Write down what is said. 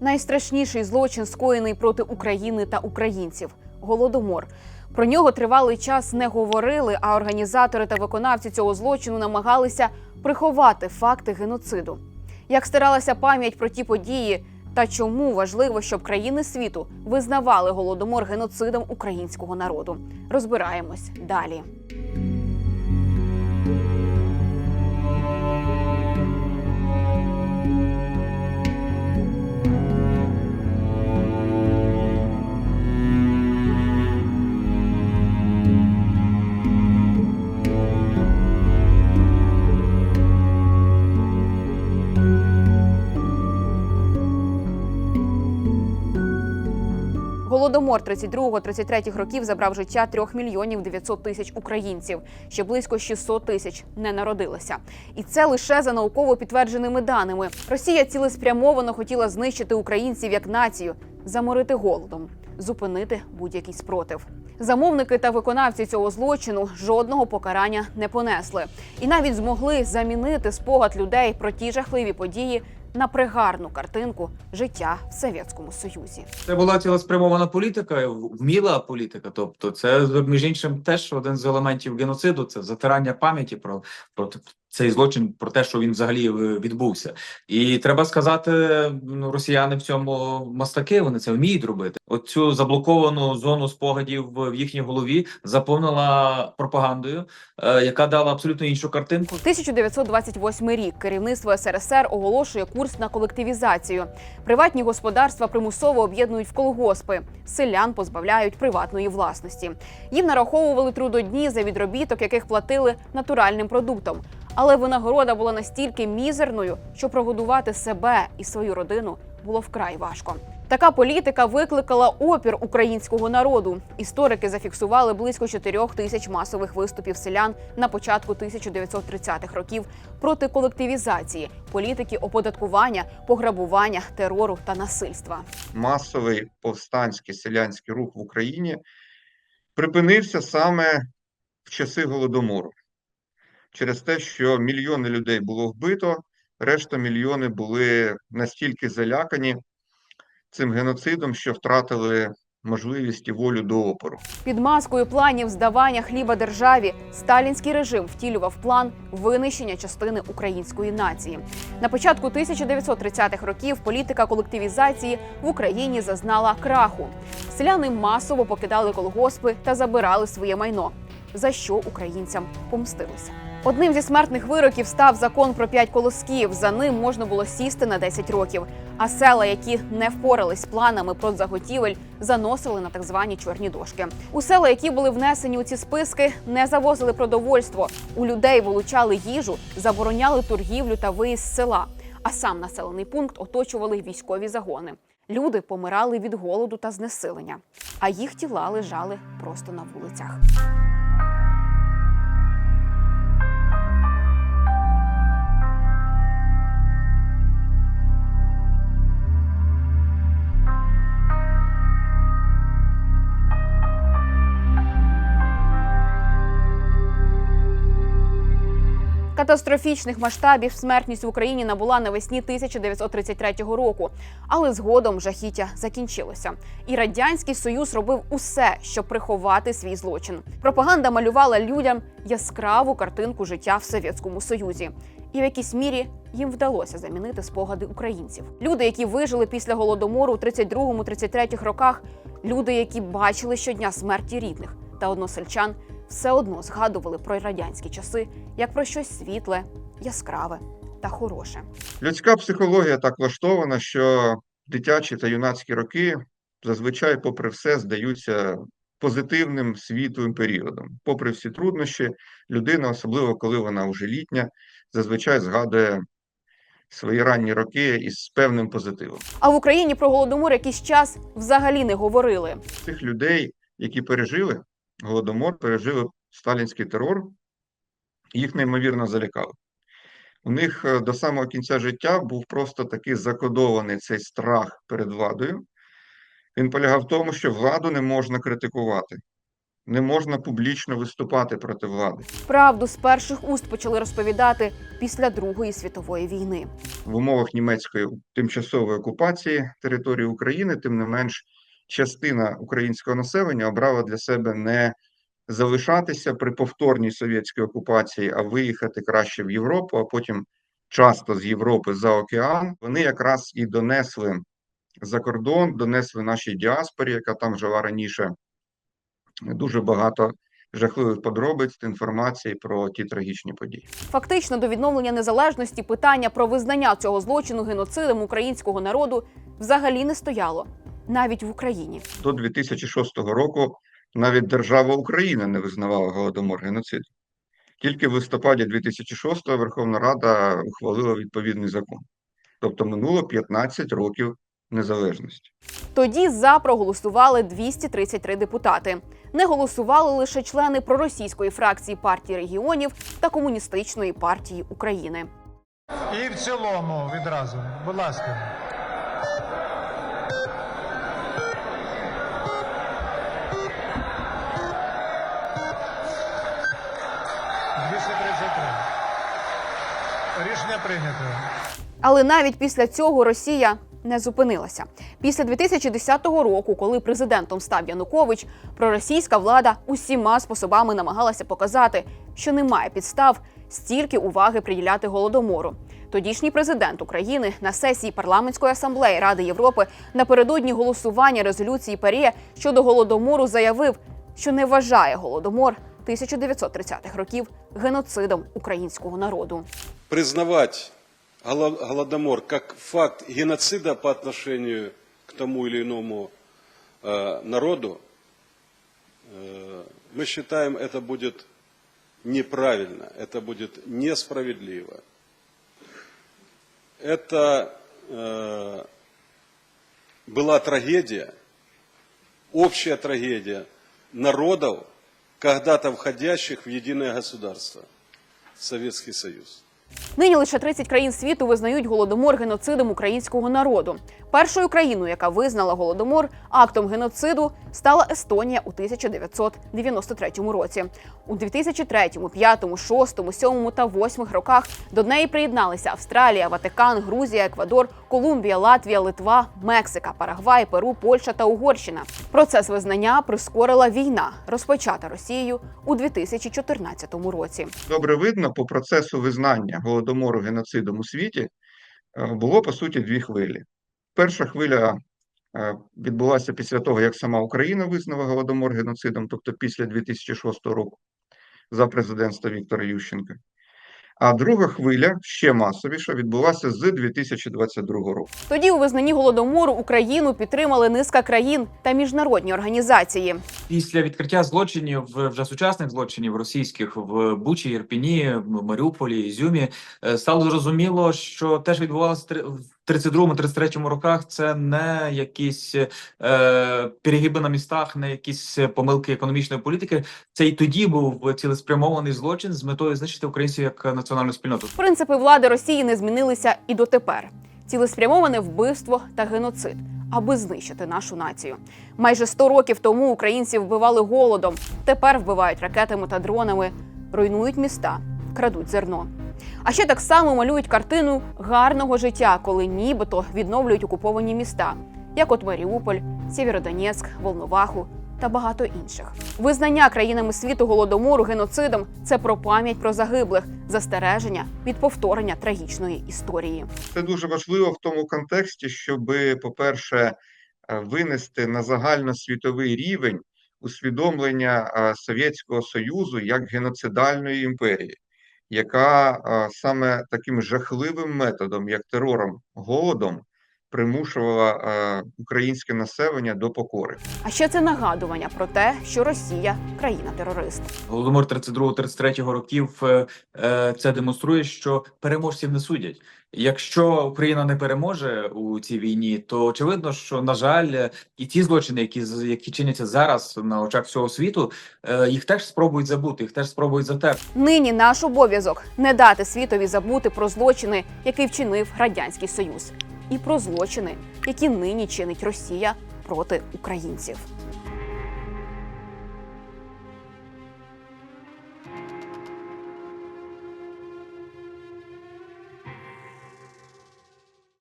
Найстрашніший злочин скоєний проти України та українців голодомор. Про нього тривалий час не говорили, а організатори та виконавці цього злочину намагалися приховати факти геноциду. Як стиралася пам'ять про ті події, та чому важливо, щоб країни світу визнавали голодомор геноцидом українського народу? Розбираємось далі. Голодомор 32-33 років забрав життя 3 мільйонів 900 тисяч українців. Ще близько 600 тисяч не народилося. І це лише за науково підтвердженими даними. Росія цілеспрямовано хотіла знищити українців як націю, заморити голодом, зупинити будь-який спротив. Замовники та виконавці цього злочину жодного покарання не понесли, і навіть змогли замінити спогад людей про ті жахливі події на пригарну картинку життя в Совєтському Союзі. Це була цілеспрямована політика, вміла політика. Тобто, це між іншим теж один з елементів геноциду. Це затирання пам'яті про, про цей злочин, про те, що він взагалі е, відбувся. І треба сказати, ну, росіяни в цьому мастаки, вони це вміють робити. Оцю заблоковану зону спогадів в їхній голові заповнила пропагандою, е, яка дала абсолютно іншу картинку. 1928 рік керівництво СРСР оголошує курс на колективізацію. Приватні господарства примусово об'єднують в колгоспи. Селян позбавляють приватної власності. Їм нараховували трудодні за відробіток, яких платили натуральним продуктом. Але винагорода була настільки мізерною, що прогодувати себе і свою родину було вкрай важко. Така політика викликала опір українського народу. Історики зафіксували близько 4 тисяч масових виступів селян на початку 1930-х років проти колективізації, політики оподаткування, пограбування, терору та насильства. масовий повстанський селянський рух в Україні припинився саме в часи Голодомору. Через те, що мільйони людей було вбито, решта мільйони були настільки залякані цим геноцидом, що втратили можливість і волю до опору. Під маскою планів здавання хліба державі сталінський режим втілював план винищення частини української нації. На початку 1930-х років політика колективізації в Україні зазнала краху. Селяни масово покидали колгоспи та забирали своє майно, за що українцям помстилися. Одним зі смертних вироків став закон про п'ять колосків. За ним можна було сісти на 10 років. А села, які не впорались з планами про заготівель, заносили на так звані чорні дошки. У села, які були внесені у ці списки, не завозили продовольство. У людей вилучали їжу, забороняли торгівлю та виїзд з села. А сам населений пункт оточували військові загони. Люди помирали від голоду та знесилення, а їх тіла лежали просто на вулицях. Катастрофічних масштабів смертність в Україні набула навесні 1933 року, але згодом жахіття закінчилося. І радянський союз робив усе, щоб приховати свій злочин. Пропаганда малювала людям яскраву картинку життя в Совєтському Союзі. І в якійсь мірі їм вдалося замінити спогади українців. Люди, які вижили після голодомору у 32-33 роках, люди, які бачили щодня смерті рідних та односельчан, все одно згадували про радянські часи як про щось світле, яскраве та хороше. Людська психологія так влаштована, що дитячі та юнацькі роки зазвичай, попри все, здаються позитивним світлим періодом. Попри всі труднощі, людина, особливо коли вона вже літня, зазвичай згадує свої ранні роки із певним позитивом. А в Україні про голодомор якийсь час взагалі не говорили. Цих людей, які пережили голодомор, пережили сталінський терор, їх неймовірно залякали. У них е, до самого кінця життя був просто такий закодований цей страх перед владою. Він полягав в тому, що владу не можна критикувати. не можна публічно виступати проти влади. Правду з перших уст почали розповідати після Другої світової війни. В умовах німецької тимчасової окупації території України, тим не менш, частина українського населення обрала для себе не залишатися при повторній совєтській окупації, а виїхати краще в Європу, а потім часто з Європи за океан. Вони якраз і донесли за кордон, донесли нашій діаспорі, яка там жила раніше, дуже багато жахливих подробиць інформації про ті трагічні події. Фактично, до відновлення незалежності питання про визнання цього злочину геноцидом українського народу взагалі не стояло навіть в Україні. До 2006 року навіть держава Україна не визнавала голодомор геноцидом. Тільки в листопаді 2006 Верховна Рада ухвалила відповідний закон. Тобто минуло 15 років незалежності. Тоді за проголосували 233 депутати. Не голосували лише члени проросійської фракції партії регіонів та комуністичної партії України. І в цілому відразу. Будь ласка. Рішення прийнято. Але навіть після цього Росія не зупинилася. Після 2010 року, коли президентом став Янукович, проросійська влада усіма способами намагалася показати, що немає підстав стільки уваги приділяти голодомору. Тодішній президент України на сесії парламентської асамблеї Ради Європи напередодні голосування резолюції ПАРЄ щодо голодомору заявив, що не вважає голодомор 1930-х років геноцидом українського народу. признавать голо- Голодомор как факт геноцида по отношению к тому или иному э, народу, э, мы считаем, это будет неправильно, это будет несправедливо. Это э, была трагедия, общая трагедия народов, когда-то входящих в единое государство, Советский Союз. Нині лише 30 країн світу визнають голодомор геноцидом українського народу. Першою країною, яка визнала голодомор актом геноциду, стала Естонія у 1993 році. У 2003, 2005, 2006, 2007 та 2008 роках до неї приєдналися Австралія, Ватикан, Грузія, Еквадор, Колумбія, Латвія, Литва, Мексика, Парагвай, Перу, Польща та Угорщина. Процес визнання прискорила війна, розпочата Росією у 2014 році. Добре видно, по процесу визнання голодомору геноцидом у світі е, було по суті дві хвилі. Перша хвиля е, відбулася після того, як сама Україна визнала голодомор геноцидом, тобто після 2006 року, за президентства Віктора Ющенка. А друга хвиля, ще масовіша, відбулася з 2022 року. Тоді у визнанні голодомору Україну підтримали низка країн та міжнародні організації. Після відкриття злочинів вже сучасних злочинів російських в Бучі, Ірпіні, Маріуполі, Ізюмі е, стало зрозуміло, що теж відбувалося в 32-33 роках, це не якісь е, перегиби на містах, не якісь помилки економічної політики. Це і тоді був цілеспрямований злочин з метою знищити українців як національну спільноту. Принципи влади Росії не змінилися і дотепер. Цілеспрямоване вбивство та геноцид, аби знищити нашу націю. Майже 100 років тому українців вбивали голодом. Тепер вбивають ракетами та дронами, руйнують міста, крадуть зерно. А ще так само малюють картину гарного життя, коли нібито відновлюють окуповані міста, як от Маріуполь, Сєвєродонецьк, Волноваху та багато інших. Визнання країнами світу голодомору геноцидом це про пам'ять про загиблих, застереження від повторення трагічної історії. Це дуже важливо в тому контексті, щоб, по-перше, е, винести на загальносвітовий рівень усвідомлення е, Совєтського Союзу як геноцидальної імперії, яка саме таким жахливим методом, як терором, голодом, примушувала е, українське населення до покори. А ще це нагадування про те, що Росія країна-терорист. Голодомор 32-33 років е, е, це демонструє, що переможців не судять. Якщо Україна не переможе у цій війні, то очевидно, що на жаль, і ті злочини, які з- які чиняться зараз на очах всього світу, е, їх теж спробують забути, їх теж спробують затерти. Нині наш обов'язок не дати світові забути про злочини, які вчинив радянський союз, і про злочини, які нині чинить Росія проти українців.